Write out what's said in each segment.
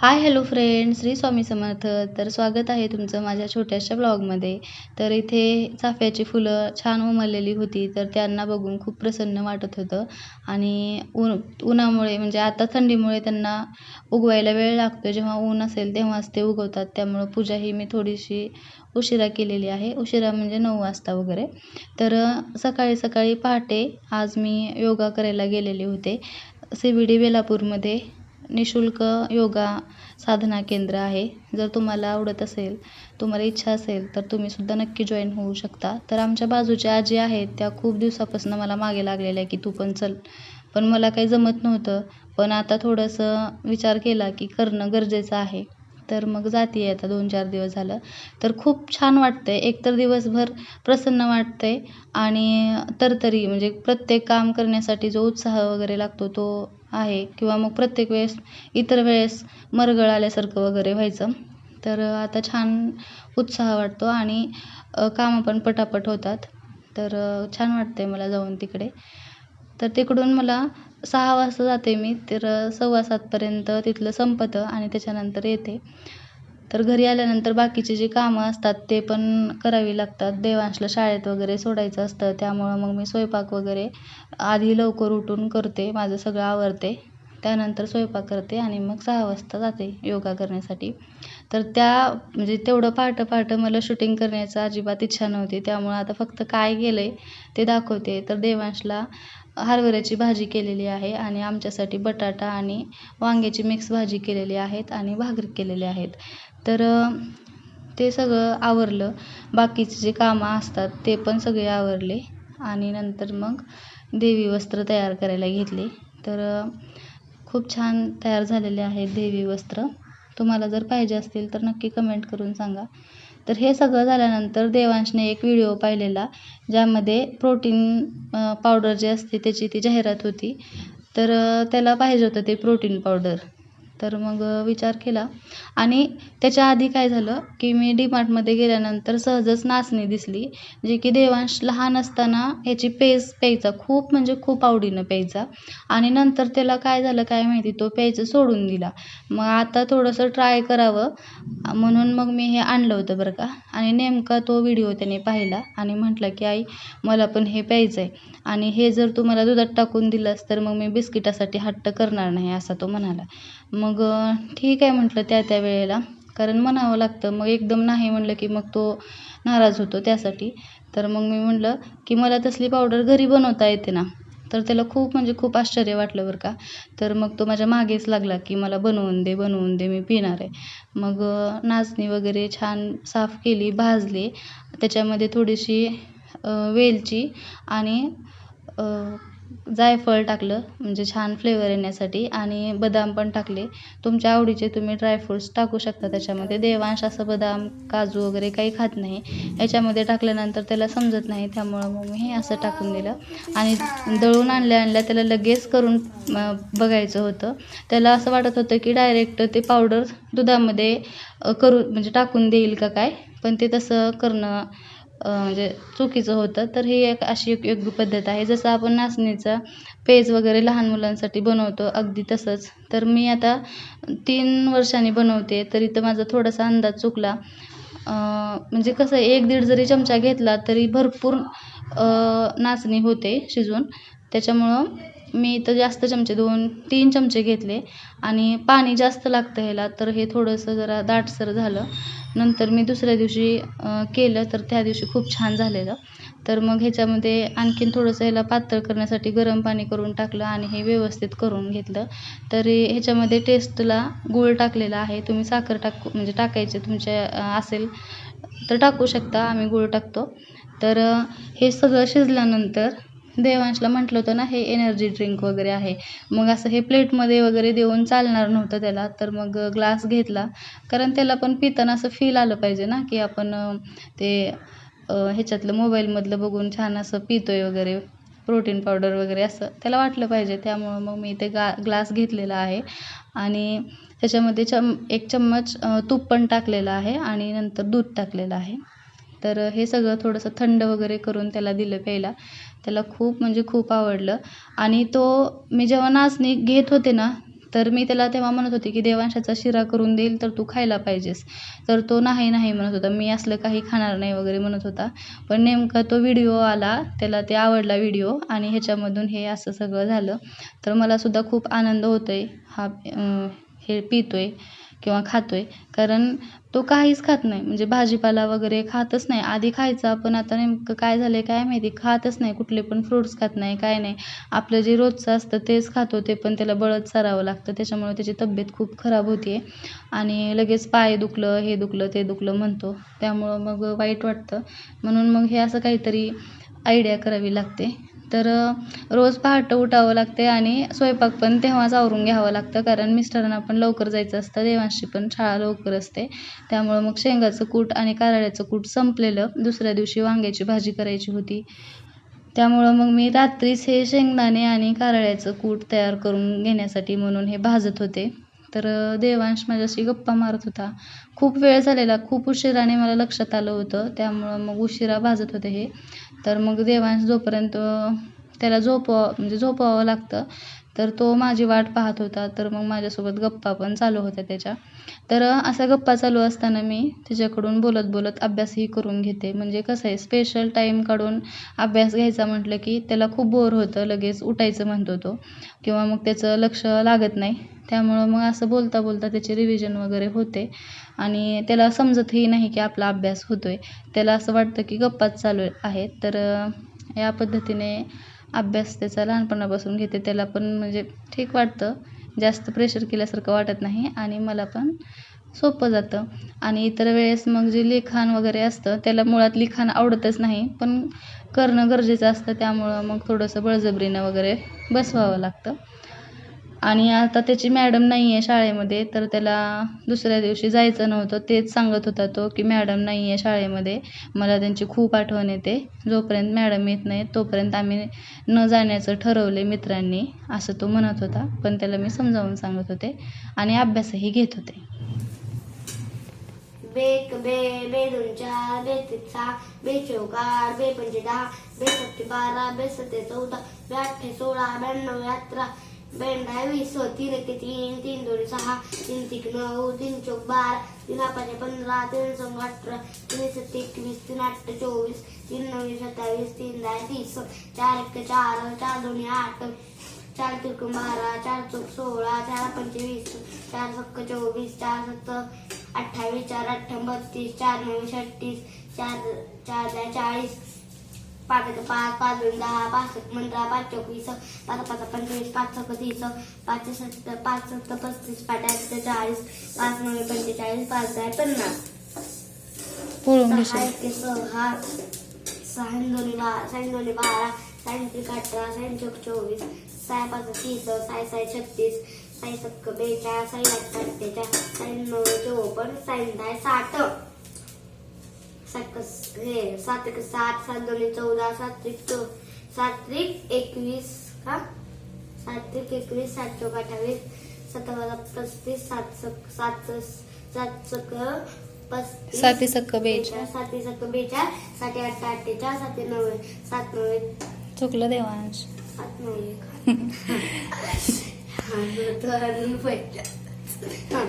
Hi hello friend Shri Swami Samarth. तर स्वागत आहे तुमचं माझ्या छोट्याशा ब्लॉगमध्ये तर इथे चाफ्याची फुलं छान उमललेली होती तर त्यांना बघून खूप प्रसन्न वाटत होतं. आणि ऊन उन्हामुळे म्हणजे आता थंडीमुळे त्यांना उगवायला वेळ लागतो जेव्हा ऊन असेल तेव्हाच ते उगवतात. त्यामुळं पूजा ही मी थोडीशी उशिरा केलेली आहे. उशिरा म्हणजे नऊ वाजता वगैरे. तर सकाळी सकाळी पहाटे आज मी योगा करायला गेलेले होते. सी बी डी वेलापूरमध्ये निशुल्क योगा साधना केंद्र आहे. जर तुम्हाला आवडत असेल तुम्हाला इच्छा असेल तर तुम्हीसुद्धा नक्की जॉईन होऊ शकता. तर आमच्या बाजूच्या आजी आहेत त्या खूप दिवसापासून मला मागे लागलेल्या की तू पण चल. पण मला काही जमत नव्हतं. पण आता थोडंसं विचार केला की करणं गरजेचं आहे. तर मग जाते आहे आता दोन चार दिवस झालं. तर खूप छान वाटतं आहे एकतर दिवसभर प्रसन्न वाटतं आहे आणि तरतरी म्हणजे प्रत्येक काम करण्यासाठी जो उत्साह वगैरे लागतो तो आहे किंवा मग प्रत्येक वेळेस इतर वेळेस मरगळ आल्यासारखं वगैरे व्हायचं. तर आता छान उत्साह वाटतो आणि कामं पण पटापट होतात. तर छान वाटतं आहे मला जाऊन तिकडे. तर तिकडून मला सहा वाजता जाते मी तर सव्वा सातपर्यंत तिथलं संपतं आणि त्याच्यानंतर येते. तर घरी आल्यानंतर बाकीचे जे कामं असतात ते पण करावी लागतात. देवांशला शाळेत वगैरे सोडायचं असतं त्यामुळं मग मी स्वयंपाक वगैरे आधी लवकर उठून करते माझं सगळं आवरते. त्यानंतर स्वयंपाक करते आणि मग सहा वाजता जाते योगा करण्यासाठी. तर त्या म्हणजे तेवढं पहाटं पहाटं मला शूटिंग करण्याचं अजिबात इच्छा नव्हती त्यामुळं आता फक्त काय गेलं आहे ते दाखवते. तर देवांशला हरभऱ्याची भाजी केलेली आहे आणि आमच्यासाठी बटाटा आणि वांग्याची मिक्स भाजी केलेली आहेत आणि भाकरी केलेली आहेत. तर ते सगळं आवरलं. बाकीचे जे कामं असतात ते पण सगळे आवरले आणि नंतर मग देवी वस्त्र तयार करायला घेतले. तर खूप छान तयार झालेले आहेत देवी वस्त्र. तुम्हाला जर पाहिजे असतील तर नक्की कमेंट करून सांगा. तर हे सगळं झाल्यानंतर देवांशने एक व्हिडिओ पाहिलेला ज्यामध्ये प्रोटीन पावडर जे असते त्याची ती जाहिरात होती. तर त्याला पाहिजे होतं ते प्रोटीन पावडर तर मग विचार केला. आणि त्याच्या आधी काय झालं की मी डीमार्टमध्ये गेल्यानंतर सहजच नाचणी दिसली. जी की देवांश लहान असताना ह्याची पेज प्यायचा खूप म्हणजे खूप आवडीनं प्यायचा. आणि नंतर त्याला काय झालं काय माहिती तो प्यायचं सोडून दिला. मग आता थोडंसं ट्राय करावं. म्हणून मग मी हे आणलं होतं बरं का. आणि नेमका तो व्हिडिओ त्याने पाहिला आणि म्हटलं की आई मला पण हे प्यायचं आहे आणि हे जर तू मला दुधात टाकून दिलंस तर मग मी बिस्किटासाठी हट्ट करणार नाही असा तो म्हणाला. मग ठीक आहे म्हटलं त्या त्या वेळेला. कारण म्हणावं लागतं मग एकदम नाही म्हणलं की मग तो नाराज होतो त्यासाठी. तर मग मी म्हटलं की मला तसली पावडर घरी बनवता येते ना. तर त्याला खूप म्हणजे खूप आश्चर्य वाटलं बरं का. तर मग तो माझ्या मागेच लागला की मला बनवून दे बनवून दे मी पिणार आहे. मग नाचणी वगैरे छान साफ केली भाजली. त्याच्यामध्ये थोडीशी वेलची आणि जायफळ टाकलं म्हणजे छान फ्लेवर येण्यासाठी आणि बदाम पण टाकले. तुमच्या आवडीचे तुम्ही ड्रायफ्रूट्स टाकू शकता त्याच्यामध्ये. देवांश असं बदाम काजू वगैरे काही खात नाही. याच्यामध्ये टाकल्यानंतर त्याला समजत नाही त्यामुळं मग मी हे असं टाकून दिलं. आणि दळून आणल्या आणल्या त्याला लगेच करून बघायचं होतं. त्याला असं वाटत होतं की डायरेक्ट ते पावडर दुधामध्ये करू म्हणजे टाकून देईल का काय? पण ते तसं करणं म्हणजे चुकीचं होतं. तर ही एक अशी एक योग्य पद्धत आहे. जसं आपण नाचणीचा पेज वगैरे लहान मुलांसाठी बनवतो अगदी तसंच. तर मी आता तीन वर्षांनी बनवते तरी तर माझा थोडासा अंदाज चुकला. म्हणजे कसं एक दीड जरी चमचा घेतला तरी भरपूर नाचणी होते शिजून. त्याच्यामुळं मी तर जास्त चमचे दोन तीन चमचे घेतले. आणि पाणी जास्त लागतं ह्याला तर हे थोडंसं जरा दाटसर झालं. नंतर मी दुसऱ्या दिवशी केलं तर त्या दिवशी खूप छान झालेलं. तर मग ह्याच्यामध्ये आणखीन थोडंसं ह्याला पातळ करण्यासाठी गरम पाणी करून टाकलं आणि हे व्यवस्थित करून घेतलं. तर ह्याच्यामध्ये टेस्टला गूळ टाकलेला आहे. तुम्ही साखर टाकू म्हणजे टाकायचे तुमच्या असेल तर टाकू शकता. आम्ही गूळ टाकतो. तर हे सगळं शिजल्यानंतर देवांशला म्हटलं होतं ना हे एनर्जी ड्रिंक वगैरे आहे. मग असं हे प्लेटमध्ये वगैरे देऊन चालणार नव्हतं त्याला तर मग ग्लास घेतला. कारण त्याला पण पिताना असं फील आलं पाहिजे ना की आपण ते ह्याच्यातलं मोबाईलमधलं बघून छान असं पितोय वगैरे प्रोटीन पावडर वगैरे असं. त्याला वाटलं पाहिजे त्यामुळं मग मी ते गा ग्लास घेतलेला आहे. आणि त्याच्यामध्ये चम एक चम्मच तूप पण टाकलेलं आहे आणि नंतर दूध टाकलेलं आहे. तर हे सगळं थोडंसं थंड वगैरे करून त्याला दिलं प्यायला. त्याला खूप म्हणजे खूप आवडलं. आणि तो मी जेव्हा नाचणी घेत होते ना तर मी त्याला तेव्हा म्हणत होते की देवांशाचा शिरा करून देईल तर तू खायला पाहिजेस. तर तो नाही नाही म्हणत होता. मी असलं काही खाणार नाही वगैरे म्हणत होता. पण नेमका तो व्हिडिओ आला त्याला ते आवडला व्हिडिओ आणि ह्याच्यामधून हे असं सगळं झालं. तर मला सुद्धा खूप आनंद होतो आहे हा हे पितो आहे किंवा खातोय. कारण तो काहीच खात नाही. म्हणजे भाजीपाला वगैरे खातच नाही. आधी खायचा पण आता नेमकं काय झालं काय माहिती? खातच नाही. कुठले पण फ्रुट्स खात नाही काय नाही. आपलं जे रोजचं असतं तेच खातो. ते पण त्याला बळत चारावं लागतं. त्याच्यामुळे त्याची तब्येत खूप खराब होते आणि लगेच पाय दुखलं हे दुखलं ते दुखलं म्हणतो. त्यामुळं मग वाईट वाटतं. म्हणून मग हे असं काहीतरी आयडिया करावी लागते. तर रोज पहाटे उठावं लागते आणि स्वयंपाक पण तेव्हाच आवरून घ्यावं लागतं. कारण मिस्टरांना पण लवकर जायचं असतं. देवांशी पण शाळा लवकर असते. त्यामुळं मग शेंगाचं कूट आणि कारळ्याचं कूट संपलेलं. दुसऱ्या दिवशी वांग्याची भाजी करायची होती. त्यामुळं मग मी रात्रीच हे शेंगदाणे आणि कारळ्याचं कूट तयार करून घेण्यासाठी म्हणून हे भाजत होते. तर देवांश माझ्याशी गप्पा मारत होता. खूप वेळ झालेला खूप उशिराने मला लक्षात आलं होतं. त्यामुळं मग उशिरा भाजत होते हे. तर मग देवांश जोपर्यंत त्याला झोपवा म्हणजे झोपवावं लागतं. तर तो माझी वाट पाहत होता. तर मग माझ्यासोबत गप्पा पण चालू होत्या त्याच्या. तर असा गप्पा चालू असताना मी त्याच्याकडून बोलत बोलत अभ्यासही करून घेते. म्हणजे कसं आहे स्पेशल टाईम काढून अभ्यास घ्यायचा म्हटलं की त्याला खूप बोर होतं. लगेच उठायचं म्हणतो तो. किंवा मग त्याचं लक्ष लागत नाही. त्यामुळं मग असं बोलता बोलता त्याचे रिव्हिजन वगैरे होते. आणि त्याला समजतही नाही की आपला अभ्यास होतोय. त्याला असं वाटतं की गप्पाच चालू आहेत. तर या पद्धतीने अभ्यास त्याचा लहानपणापासून घेते त्याला पण म्हणजे ठीक वाटतं. जास्त प्रेशर केल्यासारखं वाटत नाही आणि मला पण सोपं जातं. आणि इतर वेळेस मग जे लिखाण वगैरे असतं त्याला मुळात लिखाण आवडतच नाही पण करणं गरजेचं असतं त्यामुळं मग थोडंसं बळजबरीनं वगैरे बसवावं लागतं. आणि आता त्याची मॅडम नाही आहे शाळेमध्ये तर त्याला दुसऱ्या दिवशी जायचं नव्हतं. तेच सांगत होता तो की मॅडम नाही आहे शाळेमध्ये. मला त्यांची खूप आठवण येते. जोपर्यंत मॅडम येत नाही तोपर्यंत आम्ही न जाण्याचं ठरवले मित्रांनी असं तो म्हणत होता. पण त्याला मी समजावून सांगत होते आणि अभ्यासही घेत होते. बेक बे बे दोन चार बे तीन सहा बे चौकार बे पंचे दहा बे सत्ते बारा बे सत्ते चौदा बे अठ्ठे सोळा ब्याण्णव अठरा ब्याण्णव वीस तीन एक तीन तीन दोन सहा तीन तिक नऊ तीन चौक बारा तीन पाच पंधरा तीन संग अठरा तीन सत्ते एकवीस तीन आठ चोवीस तीन नऊ सत्तावीस तीन दहा तीस चार एक चार चार दोन्ही आठ चार तिरक बारा चार चौक सोळा चार पंचवीस चार सक्क चोवीस चार सत्त अठ्ठावीस चार अठ्ठा बत्तीस चार नऊ छत्तीस चार चार दहा चाळीस पाच पाच पाच दोन दहा पाच पंधरा पाच चौक वीस पाच पाच पंचवीस पाच सक तीस पाच सत्तर पाच सत्तर पस्तीस पाच आठ चाळीस पाच नऊ पंचेचाळीस पाच दहा पन्नास सहा एके सहा सहा दोन्ही बारा सहा दोन्ही बारा सहा त्रिक अठरा सहा चौक चोवीस सहा पाच तीस सहा सहा छत्तीस सहा सक्क बेचाळीस सहा अठ्ठा अठ्ठेचाळीस सहा नऊ चोपन्न सहा दहा साठ सात हे सात एक सात सात दोन्ही चौदा सात त्रिक सात त्रिक एकवीस का सात त्रिक एकवीस सात चौक अठ्ठावीस सतरा पस्तीस सात सक सात सात सक पस्तीस साती सक्क बेचाळ साती सत्त बेचाळ साती अठ्ठा अठ्ठेचाळ साती नव्वे सात नव्वे चुकलं देवांश. सात नव्वे हा.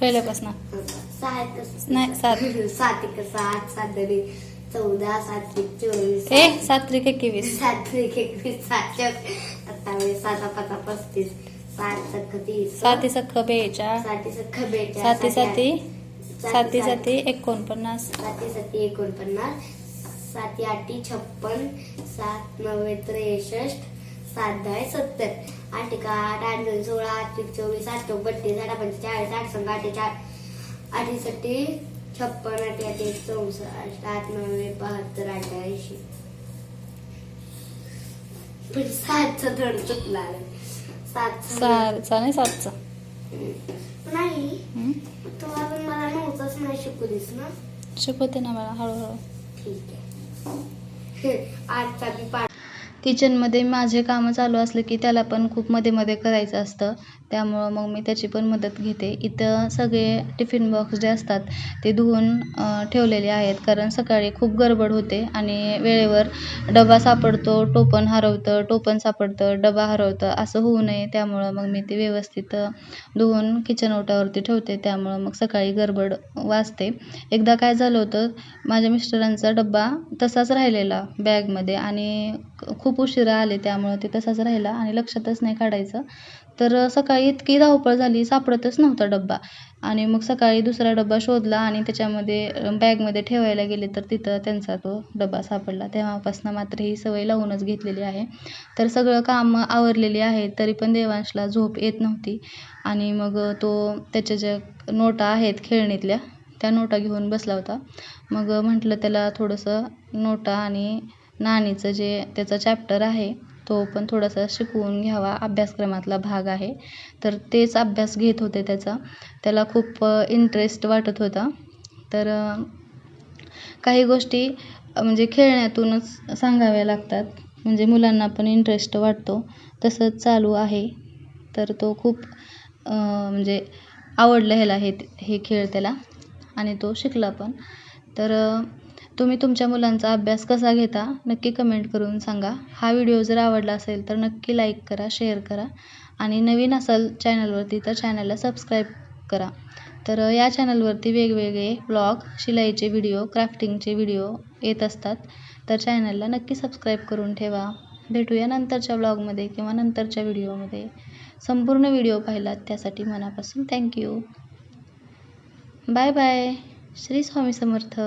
पहिल्यापासून. सहा नाही, सात. सात एक सात सात दरी चौदा सात चोवीस ए सात्रिक एकवीस. सात एकवीस सात चौक सत्तावीस सात पाच पस्तीस सात सत्त तीस साती सख बेचाळ साती सख्ख बेचाळ साती साती. साती साती एकोणपन्नास. साती साती एकोणपन्नास. साती आठी छप्पन. सात नव्वे त्रेसष्ट. सात दहा सत्तर. आठ एक आठ आठ दोन सोळा आठ एक चोवीस आठ चौक बत्तीस आठ पंचेचाळीस आठ संघ आठी साठी छप्पन आठ आठ एक चौसष्ट आठ नव्वे बहात्तर आठ ऐंशी पण सातचं थोडं चुकलं आलं. सात सहाचा नाही सातचा. नाही? तू अजून मला नव्हतंच नाही शिकवलीस ना. शिकवते ना मला हळूहळू. ठीक आहे. पाठ किचनमध्ये माझे कामं चालू असलं की त्याला पण खूप मध्ये मध्ये करायचं असतं. त्यामुळं मग मी त्याची पण मदत घेते. इथं सगळे टिफिन बॉक्स जे असतात ते धुवून ठेवलेले आहेत. कारण सकाळी खूप गडबड होते आणि वेळेवर डबा सापडतो टोपण हरवतं टोपण सापडतं डबा हरवतं असं होऊ नये. त्यामुळं मग मी ते व्यवस्थित धुवून किचन ओट्यावरती ठेवते. त्यामुळं मग सकाळी गडबड वाचते एकदा काय झालं होतं माझ्या मिस्टरांचा डब्बा तसाच राहिलेला बॅगमध्ये आणि खूप उशिरा आले त्यामुळं ते तसाच राहिला आणि लक्षातच नाही काढायचं. तर सकाळी इतकी धावपळ झाली सापडतच नव्हता डब्बा. आणि मग सकाळी दुसरा डब्बा शोधला आणि त्याच्यामध्ये बॅगमध्ये ठेवायला गेले तर तिथं त्यांचा तो डब्बा सापडला. तेव्हापासून मात्र ही सवय लावूनच घेतलेली आहे. तर सगळं कामं आवरलेली आहेत तरी पण देवांशला झोप येत नव्हती. आणि मग तो त्याच्या ज्या नोटा आहेत खेळणीतल्या त्या नोटा घेऊन बसला होता. मग म्हटलं त्याला थोडंसं नोटा आणि नाणीचं जे त्याचा चॅप्टर आहे तो पण थोडासा शिकवून घ्यावा. अभ्यासक्रमातला भाग आहे. तर तेच अभ्यास घेत होते त्याचा. त्याला खूप इंटरेस्ट वाटत होता. तर काही गोष्टी म्हणजे खेळण्यातूनच सांगाव्या लागतात. म्हणजे मुलांना पण इंटरेस्ट वाटतो. तसंच चालू आहे. तर तो खूप म्हणजे आवडलं ह्याला हे हे खेळ त्याला. आणि तो शिकला पण. तर तुम्ही तुमच्या मुलांचा अभ्यास कसा घेता? नक्की कमेंट करून सांगा. हा व्हिडिओ जर आवडला असेल तर नक्की लाईक करा शेअर करा आणि नवीन असाल चॅनलवरती तर चॅनलला सबस्क्राईब करा. तर या चॅनलवरती वेगवेगळे ब्लॉग शिलाईचे व्हिडिओ क्राफ्टिंगचे व्हिडिओ येत असतात. तर चॅनलला नक्की सबस्क्राईब करून ठेवा. भेटूया नंतरच्या ब्लॉगमध्ये किंवा नंतरच्या व्हिडिओमध्ये संपूर्ण व्हिडिओ पाहिलात त्यासाठी मनापासून thank you bye bye. Shri Swami Samarth.